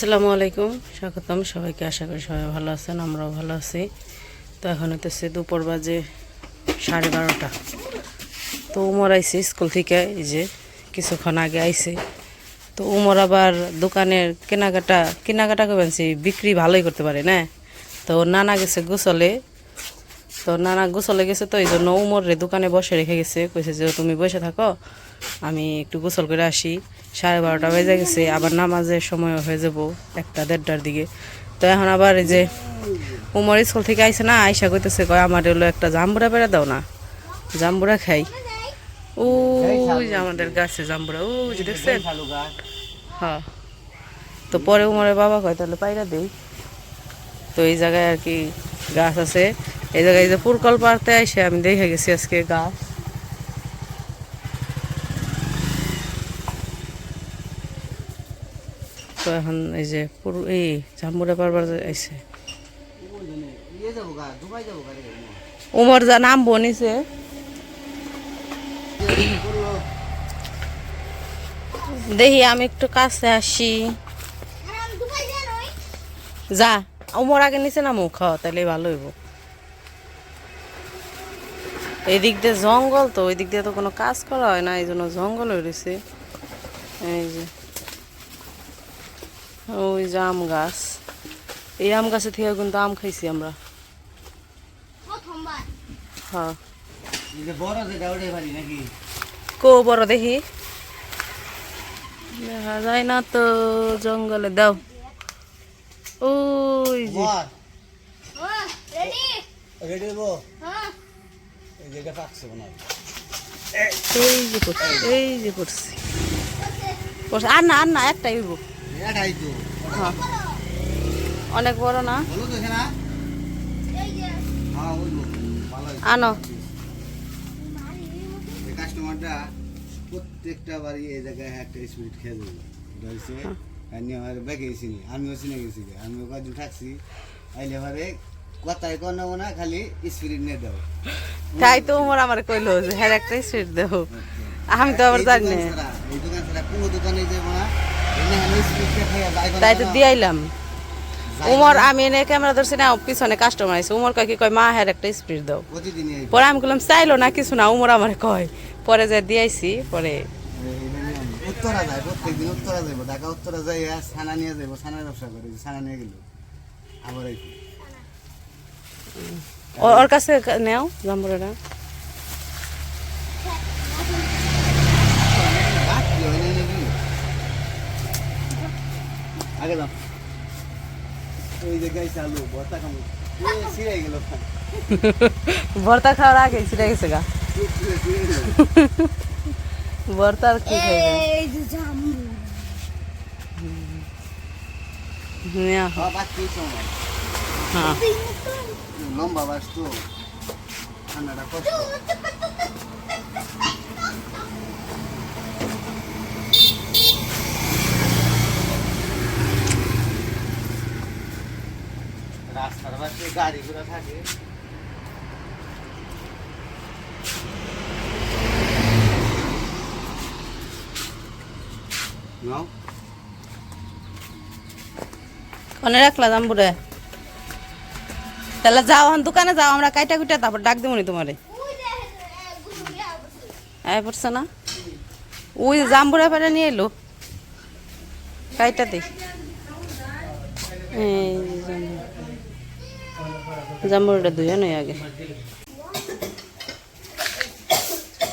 আসসালামু আলাইকুম। স্বাগতম সবাইকে। আশা করি সবাই ভালো আছেন, আমরাও ভালো আছি। তো এখন হতেছে দুপুর বাজে সাড়ে বারোটা। তো উমর আইসি স্কুল থেকে, এই যে কিছুক্ষণ আগে আইসি তো উমর আবার দোকানের কেনাকাটা কেনাকাটা করবেন বিক্রি ভালোই করতে পারে, না? তো নানা গেছে গোসলে তো নানা গোসলে গেছে তো এই জন্য উমর রে দোকানে বসে রেখে গেছে। কইছে যে তুমি বসে থাকো আমি একটু গোসল করে আসি। সাড়ে বারোটা বেজে গেছে আবার নামাজের সময় হয়ে যাব একটা দেড়টার দিকে। তো এখন আবার এই যে উমর স্কুল থেকে আইসে না আইসা কইতেছে কয় আমার হলো একটা জাম্বুরা বেড়া দাও না জাম্বুরা খাই। ওই যে আমাদের গাছে জাম্বুরা ওই যে দেখছেন? হ্যাঁ। তো পরে উমরের বাবা কয় তাহলে পাইরা দেই। তো এই জায়গায় আর কি গাছ আছে। এই জায়গায় যে পুরকল পাড়তে আইসে, আমি দেখে গেছি আজকে গাছ তো এখন এই যে পুরো এই জাম্বুরা পারবার আইসে। উমর যা নাম বনিছে দেখি আমি একটু কাছে আসি। যা, উমর আগে নিচে নামো খাও তাহলে ভালো হইব। এদিক দিয়ে জঙ্গল তো ওই দিক দিয়ে তো কোনো কাজ করা হয় না এই জন্য জঙ্গল হয়ে রয়েছে এই যে ওই যে আম গাছ। এই আম গাছে থেকে কিন্তু আম খাইছি আমরা। প্রথমবার। হ্যাঁ। এই যে বড় যেটা ওটাই পারি নাকি? কো বড় দেখি। দেখা যায় না তো জঙ্গলে দাও। ওই যে। রেডি? রেডি হ্যাঁ। এই যে মনে হয়। এই যে পড়ছি আর না আর না একটাই তো। হ্যাঁ। অনেক বড় না? বলো তো না এই যে। হ্যাঁ। আনো। কাস্টমারটা প্রত্যেকটা বাড়ি এই জায়গায় একটা স্পিরিট খেয়ে দেবে। এটা হচ্ছে আমি আমার ব্যাগে গেছিনি আমিও চিনে গেছি আমিও কদিন থাকছি। আইলে এবারে কথাই কর নেব না খালি স্পিরিট নিয়ে দাও। তাই তো উমর আমার কইলো যে হ্যাঁ একটা দেবো আমি তো আবার জানি না। এই দোকান ছাড়া কোনো দোকানে যাব না। স্পিরিট তাই তো দিয়াইলাম। উমর আমি এনে ক্যামেরা ধরছি না পিছনে কাস্টমার আছে উমর কয় কি কয় মা হ্যাঁ একটা স্পিড দাও। পরে আমি বললাম চাইলো না কিছু না। উমর আমার কয়। পরে যে দিয়াইছি পরে উত্তরা যায় প্রত্যেকদিন উত্তরা যাইব। ঢাকা উত্তরা ছানা নিয়ে যাইব ব্যবসা করে ছানা নিয়ে গেল। আবার ওর কাছে নেও জাম্বুরাটা বাদ কি হয় না নাকি আগে দাও ওই যে গাই চালু বর্তা কামু ছিঁড়ে গেল ভর্তা খাওয়ার আগে ছিটে গেছে গা ছিঁড়ে গেল ভর্তার কি খাইবে এই যে জাম্বু নেয়া হ। হ্যাঁ বাদ কি সময় হ্যাঁ লম্বা বাস তো। ঠান্ডাটা কষ্ট। রাস্তার পাশে গাড়ি ঘোড়া থাকে কনে রাখলা জাম্বুরে তাহলে যাও এখন দোকানে যাও আমরা কাইটা কুইটা তারপর ডাক দেবো নি তোমারে। আয় পড়ছে না? ওই জাম্বুরা পেরে নিয়ে এলো। কাইটা দে। জাম্বুরাটা ধুয়ে নয় আগে।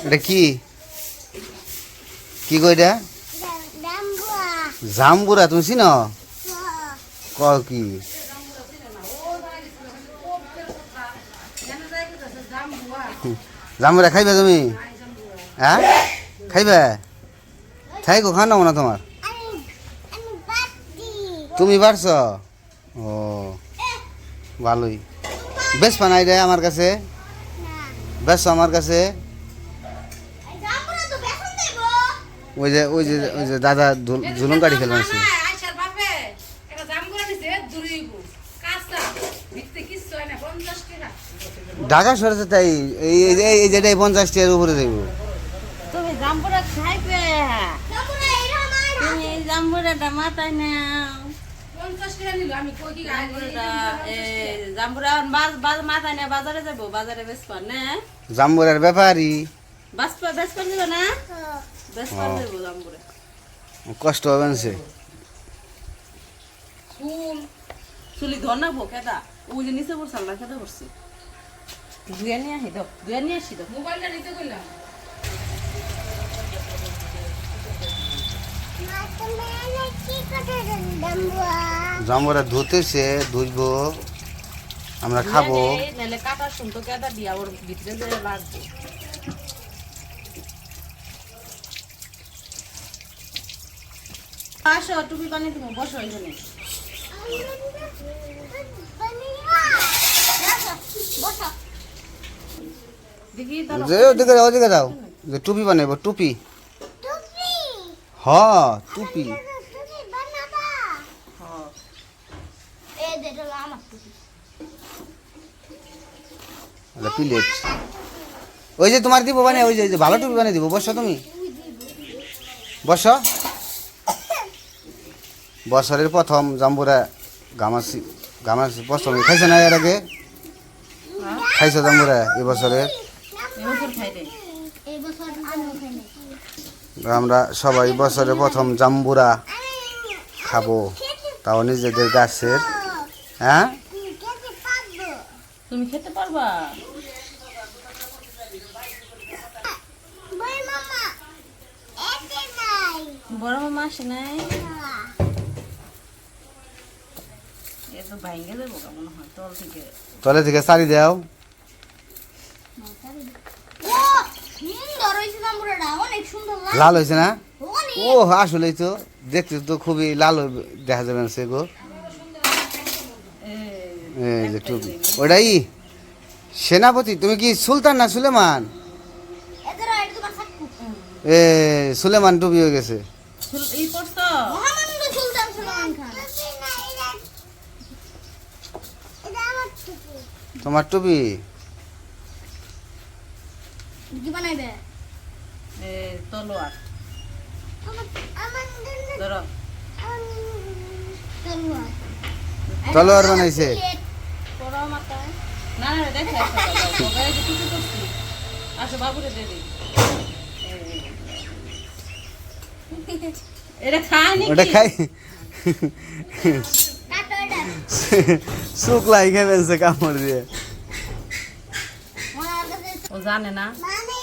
এটা কি? কি কইটা জাম্বুরা তুমি চিন? ক কি? জাম্বুরা খাইবে তুমি? হ্যাঁ খাইবে? খাই কো খান না তোমার তুমি পারছ ও ভালোই বেশ পানাই রে আমার কাছে? বেশ আমার কাছে? ওই যে ওই যে ওই যে দাদা ঝুলন গাড়ি খেলবেন আছে আইসার বাপে একটা জামগুলা নিছে দূরেইব কাঁচা ভিতরে কিচ্ছু হয় না পঞ্চাশ টাকা ঢাকা শহরে তাই এই এই- এই- এই যেটা পঞ্চাশ টাকার উপরে দেব। তুমি জাম্বুরা খাইবে? তুমি জাম্বুরাটা মাথায় নাও। জাম্বুরার হ্যাঁ। কষ্ট হবে সে চুলি ধর না কেটা ওই যে নিচে না কেটা পড়ছি দুয়া নিয়ে আসি নিয়ে মোবাইলটা নিতে তুমি ধুতেছে ধুইবো আমরা খাব। কাটার শুনতো কেটা দিয়া ওর ভিতরে লাগবে। আসো টুপি বানিয়ে তুমি বসো এখানে। বসো ধরো যে ওদিকে যাও ওদিকে যাও যে টুপি বানাইবো টুপি। টুপি? হ টুপি। টুপি বানাবা। হ্যাঁ। টুপি। প্লেট। ওই যে তোমার দিব বানিয়ে ওই যে ওই যে ভালো টুপি বানিয়ে দিব। বসো তুমি। বসো। বছরের প্রথম জাম্বুরা গামাসি গামাসি প্রথম খাইছো না এর আগে? খাইছো জাম্বুরা এই বছরের এবছর খাই দে এই বছর আমি ওখানে আমরা সবাই বছরে প্রথম জাম্বুরা খাব তাও নিজেদের গাছের। হ্যাঁ? খেতে তুমি খেতে পারবা? বই মামা এতে নাই। বড় মামা আসে নাই? না। এ দেবো কেমন হয় তল থেকে। তলে থেকে সারি দাও ও সুন্দর হয়েছে জাম্বুরাটা অনেক সুন্দর লাগে লাল হয়েছে না? ও আসলেই তো দেখতে তো খুবই লাল দেখা যাবে না সে গো। টুপি ওটাই সেনাপতি তুমি কি সুলতান না সুলেমান? তোমার এ সুলেমান টুপি হয়ে গেছে। চুল- ই পড়তো মহামান্য সুলতান সুলেমান খান এটা আমার টুপি তোমার টুপি কি বানাইবে? এ তলোয়ার। ধরো। বানাইছে। মাথায় না না দেখে আসো বাবা যে টুপি করছি আসো বাবুরে দে দিই। এটা খায় নাকি? ওটা খাই কাটো এটা। শুকলাই খেয়ে ফেলছে কামড় দিয়ে। জানে না? মানে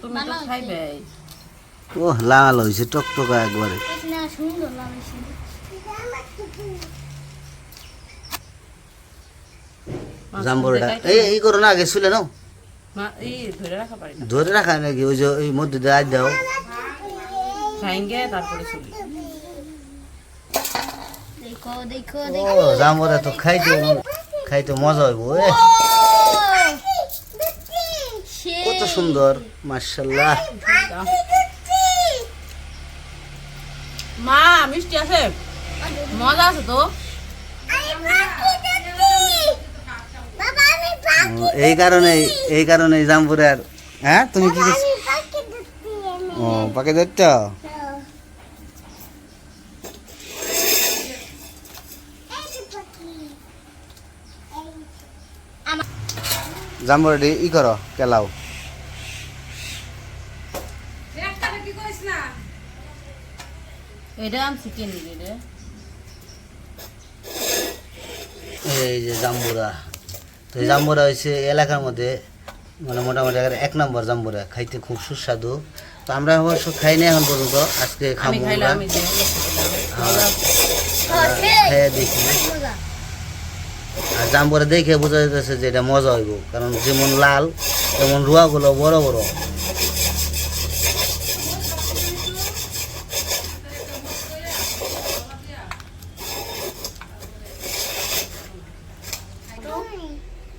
তুমি তো খাইবে। ও লাল হয়েছে টকটকা একবারে। জাম্বুরটা এই এই করো না আগে শুলে নাও। এই ধরে রাখা নাকি? ওই যে ওই মধ্যে দিয়ে আজ দাও। তারপরে চলি দেখো দেখো ও জাম্বুরা তো খাইতে খাইতে মজা হইব সুন্দর মার্শাল্লাহ মা মিষ্টি আছে? মজা আছে তো? এই কারণে এই কারণে জাম্বুরার হ্যাঁ তুমি কি ও ধরছ? জাম্বুরাটি ই করো কেলাও। এটা আমি চিকেন রে। এই যে জাম্বুরা। তো এই জাম্বুরা হয়েছে এলাকার মধ্যে মানে মোটামুটি এক নম্বর জাম্বুরা। খাইতে খুব সুস্বাদু। তো আমরা অবশ্য খাই না এখন পর্যন্ত আজকে খাব আমরা। খেয়ে। দেখি। আর জাম্বুরা দেখে বোঝা যাচ্ছে যে এটা মজা হইব। কারণ যেমন লাল তেমন রুয়াগুলো বড় বড়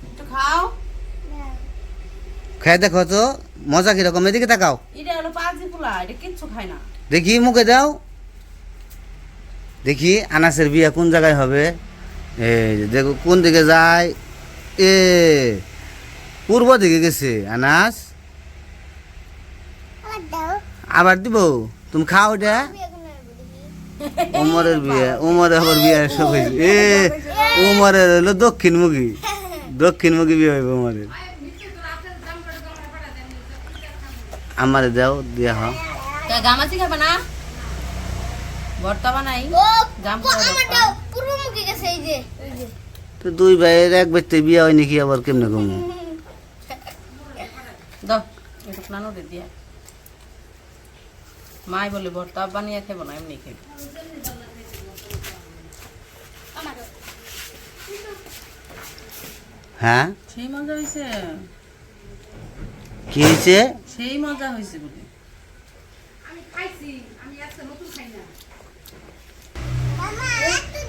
একটু খাও খেয়ে দেখো তো মজা কীরকম? এদিকে তাকাও। এটা হলো পাঁচি পোলা এটা কিচ্ছু খায় না। দেখি মুখে দাও। দেখি আনাসের বিয়ে কোন জায়গায় হবে? এই যে দেখো কোন দিকে যায়? এ পূর্ব দিকে গেছে আনাস। আবার দিব? তুমি খাও এটা। উমরের বিয়ে উমরে আবার বিয়ে সব হয়েছে। এ উমরের হলো দক্ষিণমুখী। দক্ষিণমুখী বিয়ে হইব উমরের। আমারে দাও দিয়া হ গামাচি খাবে না? ভর্তা বানাই। ও, পূর্বমুখী গেছে এই যে তো দুই ভাইয়ের এক ব্যক্তি বিয়ে হয় নাকি আবার কেমনে কমু? দাও একটু নানো দে দিয়া। মাই বলে ভর্তা বানিয়ে খেবো না এমনি খেয়ে হ্যাঁ? সেই মজা হয়েছে কি হয়েছে? সেই মজা হয়েছে বলে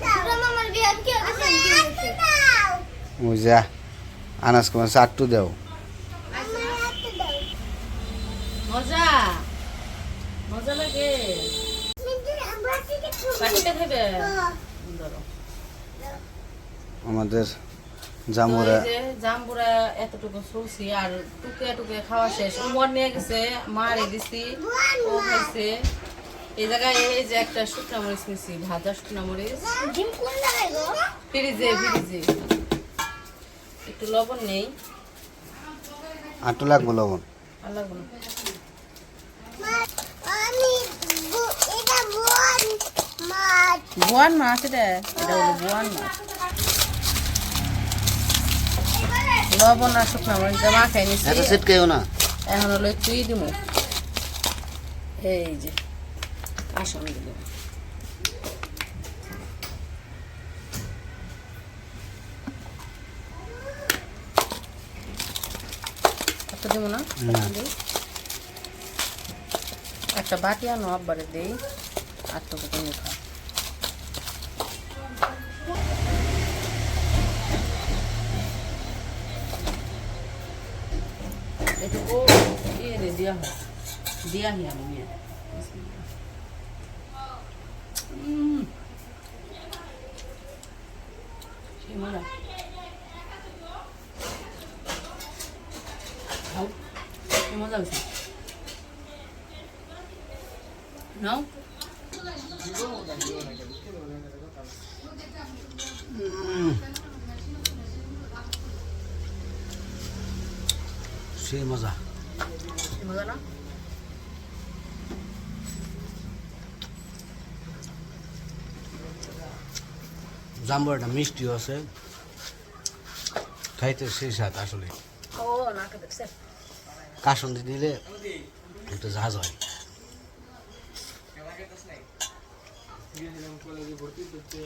ছোট মামার বিয়ে কি গেছে কি গেছে বুঝা আনাজ কুমার চারটু দাও। মজা মজা লাগে। কাটিতে খাবে ধরো। আমাদের জামুরা। তো জাম্বুরা এতটুকু শুছি আর টুকে টুকে খাওয়া শেষ। উমর নিয়ে গেছে মারে দিছি ও খাইছে। এই জায়গায় এই যে একটা শুকনা মরিচ নিছি ভাজা শুকনা মরিচ। ফ্রিজে ফ্রিজে। একটু লবণ নেই। আটু লাগবো লবণ। আর লাগবে না। বোয়ান মাছ এটা এটা হলো বোয়ান মাছ। লবণ আর শুকনা মরিচ দিয়ে মাখাই নিছি ছিটকেও না। এখন হলো একটুই দিব এই যে আসন দিল একটা দিব না। একটা বাটি আনো আব্বারে দেই। আর তো তুমি হয় দিয়া হি আমি নিয়ে মজা খাও মজা নাও সেই মজা না জাম্বুরাটা মিষ্টিও আছে। খাইতে সেই স্বাদ আসলে কাসন্দি দিলে একটু ঝাঁজ হয়।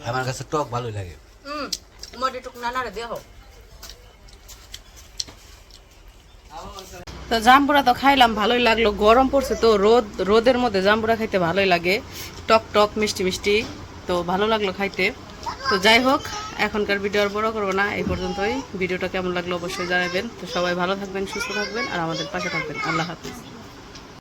আমার কাছে টক ভালোই লাগে। মোটে টুক নানারে দেহ। তো জাম্বুরা তো খাইলাম, ভালোই লাগল। গরম পড়ছে তো, রোদ, রোদের মধ্যে জাম্বুরা খাইতে ভালোই লাগে। টক টক, মিষ্টি মিষ্টি, তো ভালো লাগল খাইতে। তো যাই হোক, এখনকার ভিডিও আর বড় করব না, এই পর্যন্তই। ভিডিওটা কেমন লাগল অবশ্যই জানাবেন। তো সবাই ভালো থাকবেন, সুস্থ থাকবেন, আর আমাদের পাশে থাকবেন। আল্লাহ হাফিজ।